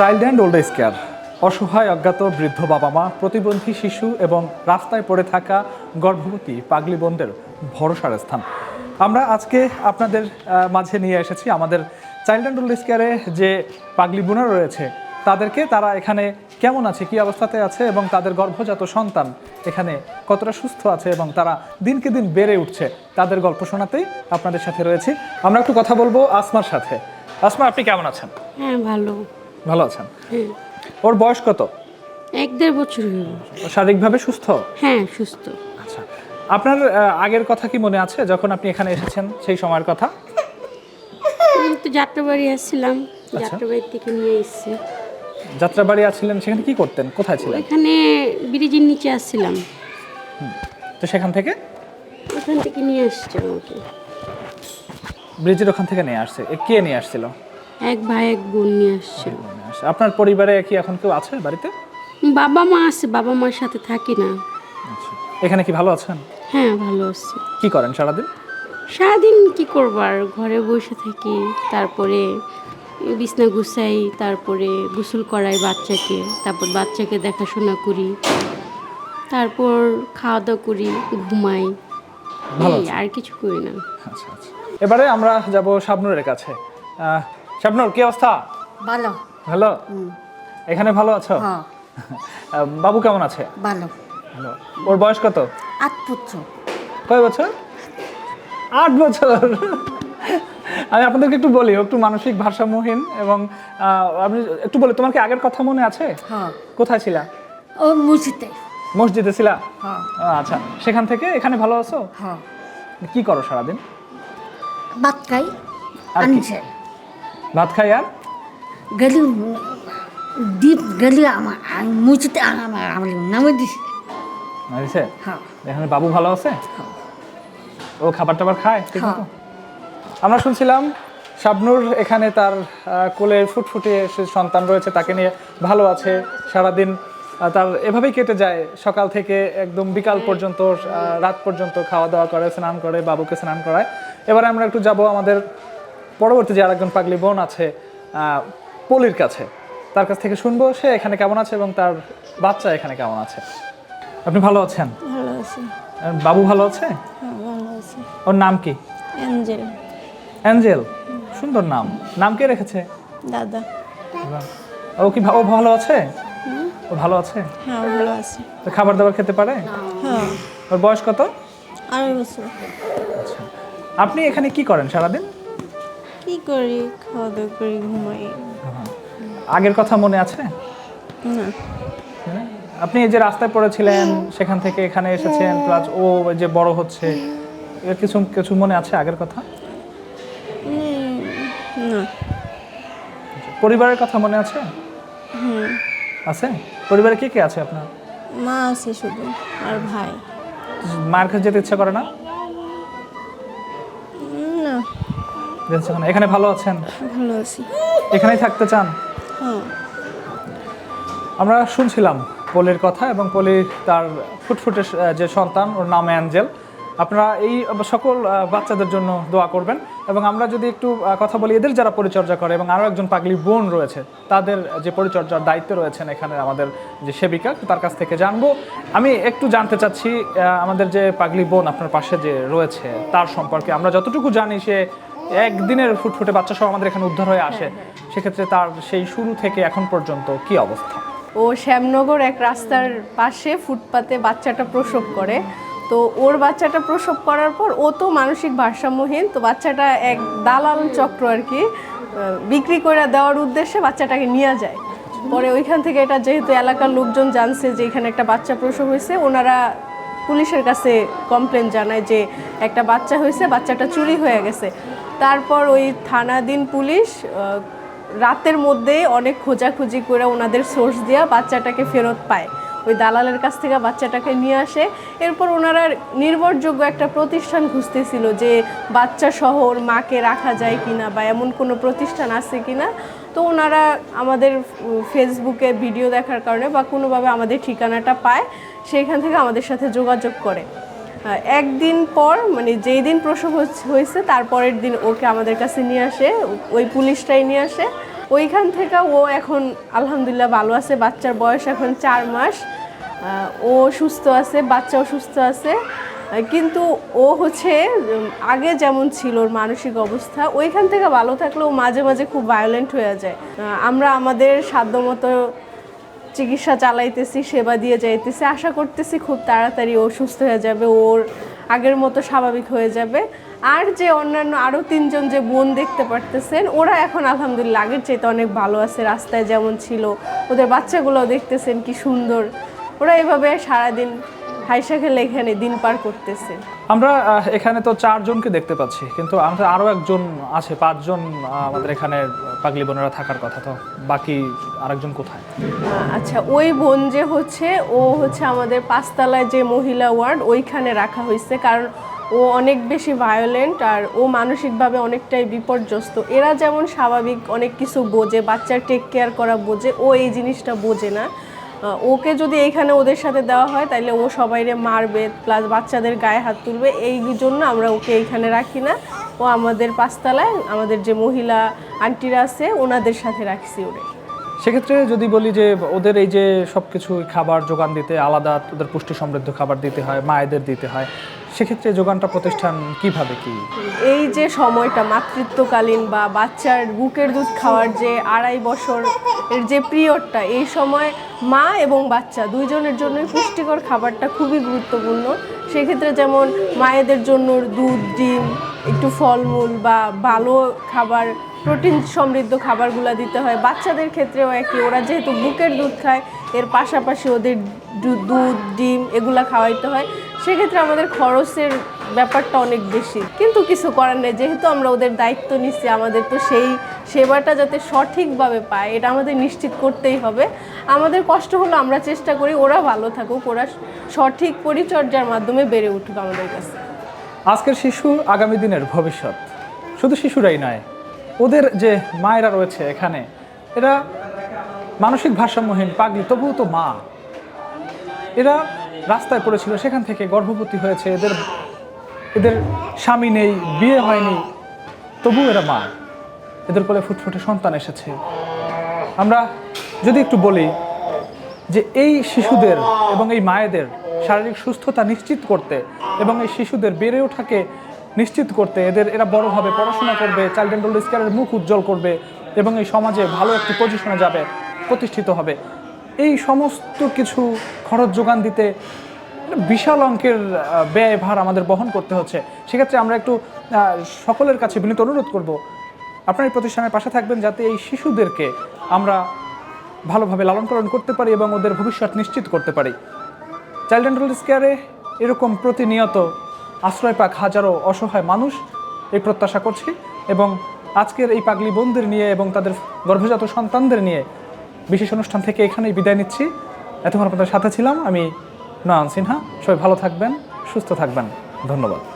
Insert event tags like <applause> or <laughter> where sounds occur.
Child and old age care. অসহায়, অজ্ঞাত, বৃদ্ধ বাবা মা প্রতিবন্ধী শিশু এবং রাস্তায় পড়ে থাকা গর্ভবতী পাগলি বোনদের ভরসার স্থান। আমরা আজকে আপনাদের মাঝে নিয়ে এসেছি আমাদের চাইল্ড অ্যান্ড ওল্ড এজ কেয়ারে যে পাগলি বোনা রয়েছে, তাদেরকে তারা এখানে কেমন আছে, কি অবস্থাতে আছে এবং তাদের গর্ভজাত সন্তান এখানে কতটা সুস্থ আছে এবং তারা দিনকে দিন বেড়ে উঠছে, তাদের গল্প শোনাতেই আপনাদের সাথে রয়েছি। আমরা একটু কথা বলব আসমার সাথে। আসমা আপনি কেমন আছেন? হ্যাঁ ভালো। ভালো আছেন? ওর বয়স কত? এক দেড় বছর হয়ে শারীরিকভাবে সুস্থ? হ্যাঁ সুস্থ। আচ্ছা। আপনার আগের কথা কি মনে আছে যখন আপনি এখানে এসেছেন সেই সময়ের কথা? আমি তো যাত্রাবাড়ি আসছিলাম। আচ্ছা। যাত্রাবাড়ি থেকে নিয়ে এসেছি। যাত্রাবাড়ি আছিলেন সেখানে কি করতেন? কোথায় ছিলেন? ওইখানে ব্রিজের নিচে আসছিলাম। তো সেখান থেকে? ওখান থেকে নিয়ে আসছে আমাকে। ব্রিজের ওখান থেকে নিয়ে আসছে। কে নিয়ে আসছিল? এক ভাই এক বোন নিয়ে আসছে। আপনার পরিবারে কি এখন কেউ আছে বাড়িতে? বাবা মা আছে বাবা মার সাথে থাকি না। আচ্ছা। এখানে কি ভালো আছেন? হ্যাঁ ভালো আছি। কি করেন সারাদিন? সারাদিন কি করবার ঘরে বসে থাকি তারপরে বিছনা গুছাই তারপরে গোসল করাই বাচ্চাকে তারপর বাচ্চাকে দেখাশোনা করি তারপর খাওয়া দাওয়া করি ঘুমাই। আর কিছু করি না। আচ্ছা আচ্ছা। এবারে আমরা যাব শাবনুরের কাছে। শাবনুর কি অবস্থা? ভালো। ভালো? এখানে ভালো আছো? হ্যাঁ। <laughs> বাবু কেমন আছে? ভালো। ভালো। ওর বয়স কত? আট পুত্র কয় বছর? আট বছর। <laughs> আমি আপনাদেরকে একটু বলি একটু মানসিক ভারসাম্যহীন এবং আপনি একটু বলি তোমার কি আগের কথা মনে আছে? হ্যাঁ। কোথায় ছিলা? ও মুছিতে মসজিদে ছিলা? হ্যাঁ। আচ্ছা। সেখান থেকে এখানে ভালো আছো? কি করো সারাদিন? ভাত খাই আর ভাত খাই আর? গেলি গেলি আমার আমি মুছিতে আমার আমার নামে মারিছে হ্যাঁ। এখানে বাবু ভালো আছে? ও খাবার টাবার খায়? ঠিক হ্যাঁ। মতো? আমরা শুনছিলাম শাবনুর এখানে তার কোলে ফুটফুটে সে সন্তান রয়েছে তাকে নিয়ে ভালো আছে সারাদিন। তার এভাবেই কেটে যায়। সকাল থেকে একদম বিকাল পর্যন্ত রাত পর্যন্ত খাওয়া দাওয়া করে স্নান করে বাবুকে স্নান করায়। এবারে আমরা একটু যাব আমাদের পরবর্তী যে আরেকজন পাগলি বোন আছে পলির কাছে তার কাছ থেকে শুনব সে এখানে কেমন আছে এবং তার বাচ্চা এখানে কেমন আছে। আপনি ভালো আছেন? ভালো আছি। বাবু ভালো আছে? হ্যাঁ ভালো আছি। ওর নাম কি? অ্যাঞ্জেল। অ্যাঞ্জেল? সুন্দর নাম। নাম কে রেখেছে? দাদা। ও কি ও ভালো আছে? ও ভালো আছে? হ্যাঁ ভালো আছি। তো খাবার দাবার খেতে পারে? হ্যাঁ। ওর বয়স কত? আড়াই বছর। আচ্ছা। আপনি এখানে কি করেন সারাদিন? কি করি? খাওয়া দাওয়া করি ঘুমাই। আগের কথা মনে আছে? না। হ্যাঁ? আপনি যে রাস্তায় পড়েছিলেন সেখান থেকে এখানে এসেছেন প্লাস ও যে বড় হচ্ছে এর কিছু কিছু মনে আছে আগের কথা? না। পরিবারের কথা মনে আছে? আছে? পরিবারে কে কে আছে আপনার? মা আছে শুধু আর ভাই। মার কাছে যেতে ইচ্ছা করে না? এখানে ভালো আছেন? ভালো আছি। এখানেই থাকতে চান? হ্যাঁ। আমরা শুনছিলাম পলির কথা এবং পলি তার ফুটফুটে যে সন্তান ওর নাম অ্যাঞ্জেল। আপনারা এই সকল বাচ্চাদের জন্য দোয়া করবেন এবং আমরা যদি একটু কথা বলি এদের যারা পরিচর্যা করে এবং আরও একজন পাগলি বোন রয়েছে তাদের যে পরিচর্যার দায়িত্বে রয়েছেন এখানে আমাদের যে সেবিকা তার কাছ থেকে জানব। আমি একটু জানতে চাচ্ছি আমাদের যে পাগলি বোন আপনার পাশে যে রয়েছে তার সম্পর্কে। আমরা যতটুকু জানি সে একদিনের ফুটফুটে বাচ্চা সহ আমাদের এখানে উদ্ধার হয়ে আসে। সেক্ষেত্রে তার সেই শুরু থেকে এখন পর্যন্ত কি অবস্থা? ও শ্যামনগর এক রাস্তার পাশে ফুটপাতে বাচ্চাটা প্রসব করে। তো ওর বাচ্চাটা প্রসব করার পর ও তো মানসিক ভারসাম্যহীন তো বাচ্চাটা এক দালাল চক্র আর কি বিক্রি করে দেওয়ার উদ্দেশ্যে বাচ্চাটাকে নিয়ে যায়। পরে ওইখান থেকে এটা যেহেতু এলাকার লোকজন জানছে যে এখানে একটা বাচ্চা প্রসব হয়েছে ওনারা পুলিশের কাছে কমপ্লেন জানায় যে একটা বাচ্চা হয়েছে, বাচ্চাটা চুরি হয়ে গেছে। তারপর ওই থানাধীন পুলিশ রাতের মধ্যে অনেক খোঁজাখুঁজি করে ওনাদের সোর্স দিয়া বাচ্চাটাকে ফেরত পায়। ওই দালালের কাছ থেকে বাচ্চাটাকে নিয়ে আসে। এরপর ওনারা নির্ভরযোগ্য একটা প্রতিষ্ঠান খুঁজতেছিল যে বাচ্চা সহ ওর মাকে রাখা যায় কিনা বা এমন কোনো প্রতিষ্ঠান আছে কিনা। তো ওনারা আমাদের ফেসবুকে ভিডিও দেখার কারণে বা কোনোভাবে আমাদের ঠিকানাটা পায় সেইখান থেকে আমাদের সাথে যোগাযোগ করে। একদিন পর মানে যেই দিন প্রসব হয়েছে তারপরের দিন ওকে আমাদের কাছে নিয়ে আসে, ওই পুলিশটাই নিয়ে আসে। ওইখান থেকে ও এখন, আলহামদুলিল্লাহ, ভালো আছে। বাচ্চার বয়স এখন চার মাস। ও সুস্থ আছে, বাচ্চাও সুস্থ আছে। কিন্তু ও হচ্ছে আগে যেমন ছিল ওর মানসিক অবস্থা, ওইখান থেকে ভালো থাকলেও মাঝে মাঝে খুব ভায়োলেন্ট হয়ে যায়। আমরা আমাদের সাধ্যমতো চিকিৎসা চালাইতেছি, সেবা দিয়ে যাইতেছি, আশা করতেছি খুব তাড়াতাড়ি ও সুস্থ হয়ে যাবে, ওর আগের মতো স্বাভাবিক হয়ে যাবে। আর যে অন্যান্য আরও তিনজন যে বোন দেখতে পারতেছেন, ওরা এখন আলহামদুলিল্লাহ আগের চাইতে অনেক ভালো আছে, রাস্তায় যেমন ছিল, ওদের বাচ্চাগুলোও দেখতেছেন কি সুন্দর। ওরা এভাবে সারাদিন হাইসা খেলে এখানে দিন পার করতেছে। আমরা এখানে তো চারজনকে দেখতে পাচ্ছি কিন্তু আমাদের আরও একজন আছে পাঁচজন আমাদের এখানে পাগলি বোনেরা থাকার কথা তো বাকি আরেকজন কোথায়? আচ্ছা ওই বোন যে হচ্ছে ও হচ্ছে আমাদের পাঁচতলায় যে মহিলা ওয়ার্ড ওইখানে রাখা হয়েছে কারণ ও অনেক বেশি ভায়োলেন্ট আর ও মানসিকভাবে অনেকটাই বিপর্যস্ত। এরা যেমন স্বাভাবিক অনেক কিছু বোঝে বাচ্চার টেক কেয়ার করা বোঝে ও এই জিনিসটা বোঝে না। ওকে যদি এইখানে ওদের সাথে দেওয়া হয় তাহলে ও সবাইরে মারবে প্লাস বাচ্চাদের গায়ে হাত তুলবে। এই জন্য আমরা ওকে এইখানে রাখি না। ও আমাদের পাঁচতলায়, আমাদের যে মহিলা আন্টিরা আছে, ওনাদের সাথে রাখছি ওরে। সেক্ষেত্রে যদি বলি যে, ওদের এই যে সব কিছু খাবার যোগান দিতে, আলাদা ওদের পুষ্টি সমৃদ্ধ খাবার দিতে হয়, মায়েদের দিতে হয় সেক্ষেত্রে যোগানটা প্রতিষ্ঠান কীভাবে কি? এই যে সময়টা, মাতৃত্বকালীন বা বাচ্চার বুকের দুধ খাওয়ার যে আড়াই বছর এর যে পিরিয়ডটা, এই সময় মা এবং বাচ্চা দুইজনের জন্যই পুষ্টিকর খাবারটা খুবই গুরুত্বপূর্ণ। সেক্ষেত্রে যেমন মায়েদের জন্য দুধ, ডিম, একটু ফলমূল বা ভালো খাবার প্রোটিন সমৃদ্ধ খাবারগুলো দিতে হয়। বাচ্চাদের ক্ষেত্রেও একই, ওরা যেহেতু বুকের দুধ খায়, এর পাশাপাশি ওদের দুধ, ডিম এগুলা খাওয়াইতে হয়। সেক্ষেত্রে আমাদের খরচের ব্যাপারটা অনেক বেশি। কিন্তু কিছু করার নেই, যেহেতু আমরা ওদের দায়িত্ব নিচ্ছি, আমাদের তো সেই সেবাটা যাতে সঠিকভাবে পায়, এটা আমাদের নিশ্চিত করতেই হবে। আমাদের কষ্ট হলো আমরা চেষ্টা করি, ওরা ভালো থাকুক, ওরা সঠিক পরিচর্যার মাধ্যমে বেড়ে উঠুক আমাদের কাছে। আজকের শিশু আগামী দিনের ভবিষ্যৎ, শুধু শিশুরাই নয় ওদের যে মায়েরা রয়েছে এখানে, এরা মানসিক ভারসাম্যহীন, পাগলি, তবুও তো মা। এরা রাস্তায় পড়েছিল, সেখান থেকে গর্ভবতী হয়েছে, এদের এদের স্বামী নেই, বিয়ে হয়নি তবু এরা মা। এদের কোলে ফুটফুটে সন্তান এসেছে। আমরা যদি একটু বলি যে এই শিশুদের এবং এই মায়েদের শারীরিক সুস্থতা নিশ্চিত করতে এবং এই শিশুদের বেড়ে ওঠাকে নিশ্চিত করতে এদের, এরা বড়ভাবে পড়াশোনা করবে চাইল্ড স্কেয়ারের মুখ উজ্জ্বল করবে এবং এই সমাজে ভালো একটি পজিশনে যাবে, প্রতিষ্ঠিত হবে। এই সমস্ত কিছু খরচ যোগান দিতে বিশাল অঙ্কের ব্যয় ভার আমাদের বহন করতে হচ্ছে। সেক্ষেত্রে আমরা একটু সকলের কাছে বিনীত অনুরোধ করব, আপনার এই প্রতিষ্ঠানের পাশে থাকবেন যাতে এই শিশুদেরকে আমরা ভালোভাবে লালন পালন করতে পারি এবং ওদের ভবিষ্যৎ নিশ্চিত করতে পারি। চাইল্ড অ্যান্ড স্কেয়ারে এরকম প্রতিনিয়ত আশ্রয় পাক হাজারো অসহায় মানুষ এই প্রত্যাশা করছি এবং আজকের এই পাগলি বন্ধুর নিয়ে এবং তাদের গর্ভজাত সন্তানদের নিয়ে বিশেষ অনুষ্ঠান থেকে এখানেই বিদায় নিচ্ছি। এতক্ষণ আপনাদের সাথে ছিলাম আমি নয়ন সিনহা। সবাই ভালো থাকবেন, সুস্থ থাকবেন। ধন্যবাদ।